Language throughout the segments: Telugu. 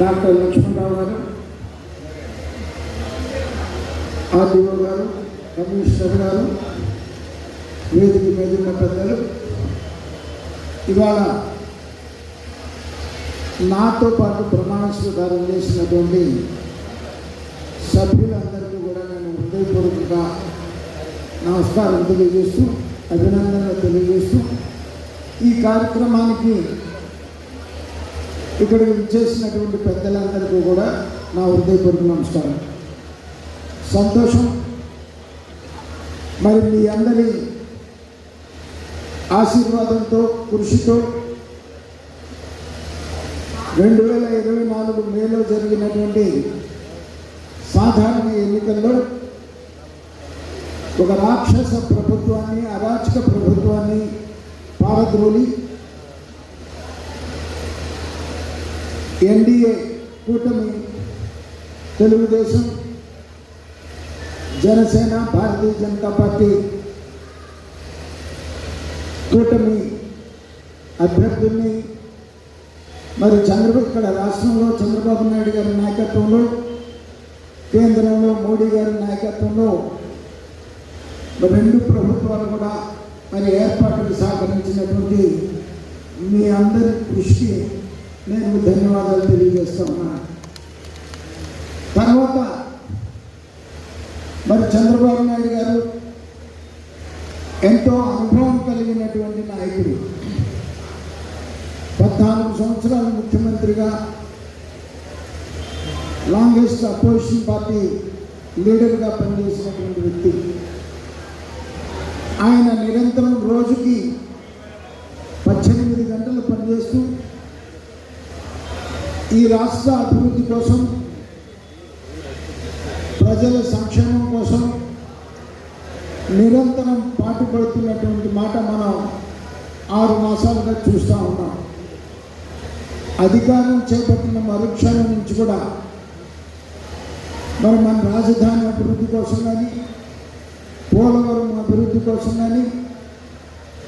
డాక్టర్ లక్ష్మణరావు గారు ఆర్డీఓ గారు కమిషనర్ గారు వేదిక మీద ఉన్న పెద్దలు ఇవాళ నాతో పాటు ప్రమాణ స్వీకారం చేసినటువంటి సభ్యులందరికీ కూడా నేను హృదయపూర్వకంగా నమస్కారం తెలియజేస్తూ అభినందనలు తెలియజేస్తూ ఈ కార్యక్రమానికి ఇక్కడికి విచ్చేసినటువంటి పెద్దలందరికీ కూడా నా హృదయపూర్వక నమస్కారం. సంతోషం. మరి మీ అందరి ఆశీర్వాదంతో కృషితో రెండు వేల ఇరవై నాలుగు మేలో జరిగినటువంటి సాధారణ ఎన్నికల్లో ఒక రాక్షస ప్రభుత్వాన్ని అరాచక ప్రభుత్వాన్ని పారద్రోలి ఎన్డీఏ కూటమి తెలుగుదేశం జనసేన భారతీయ జనతా పార్టీ కూటమి అభ్యర్థుల్ని మరి చంద్రబాబు ఇక్కడ రాష్ట్రంలో చంద్రబాబు నాయుడు గారి నాయకత్వంలో కేంద్రంలో మోడీ గారి నాయకత్వంలో రెండు ప్రభుత్వాలు కూడా మరి ఏర్పాటుకు సహకరించినటువంటి మీ అందరి దృష్టి నేను ధన్యవాదాలు తెలియజేస్తున్నా. తర్వాత మరి చంద్రబాబు నాయుడు గారు ఎంతో అనుభవం కలిగినటువంటి నాయకుడు. పద్నాలుగు సంవత్సరాలు ముఖ్యమంత్రిగా లాంగెస్ట్ అపోజిషన్ పార్టీ లీడర్గా పనిచేసినటువంటి వ్యక్తి. ఆయన నిరంతరం రోజుకి పద్దెనిమిది గంటలు పనిచేస్తూ ఈ రాష్ట్ర అభివృద్ధి కోసం ప్రజల సంక్షేమం కోసం నిరంతరం పాటుపడుతున్నటువంటి మాట మనం ఆరు మాసాలుగా చూస్తూ ఉన్నాం. అధికారం చేపట్టిన మరుక్షణం నుంచి కూడా మరి మన రాజధాని అభివృద్ధి కోసం కానీ పోలవరం అభివృద్ధి కోసం కానీ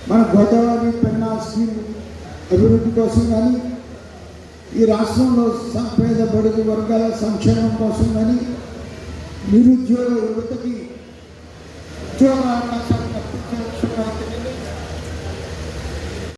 మన గోదావరి పెన్నా స్కీమ్ అభివృద్ధి కోసం కానీ ఈ రాష్ట్రంలో పేద బడుగు వర్గాల సంక్షేమం కోసం కానీ నిరుద్యోగ యువతకి ఉద్యోగ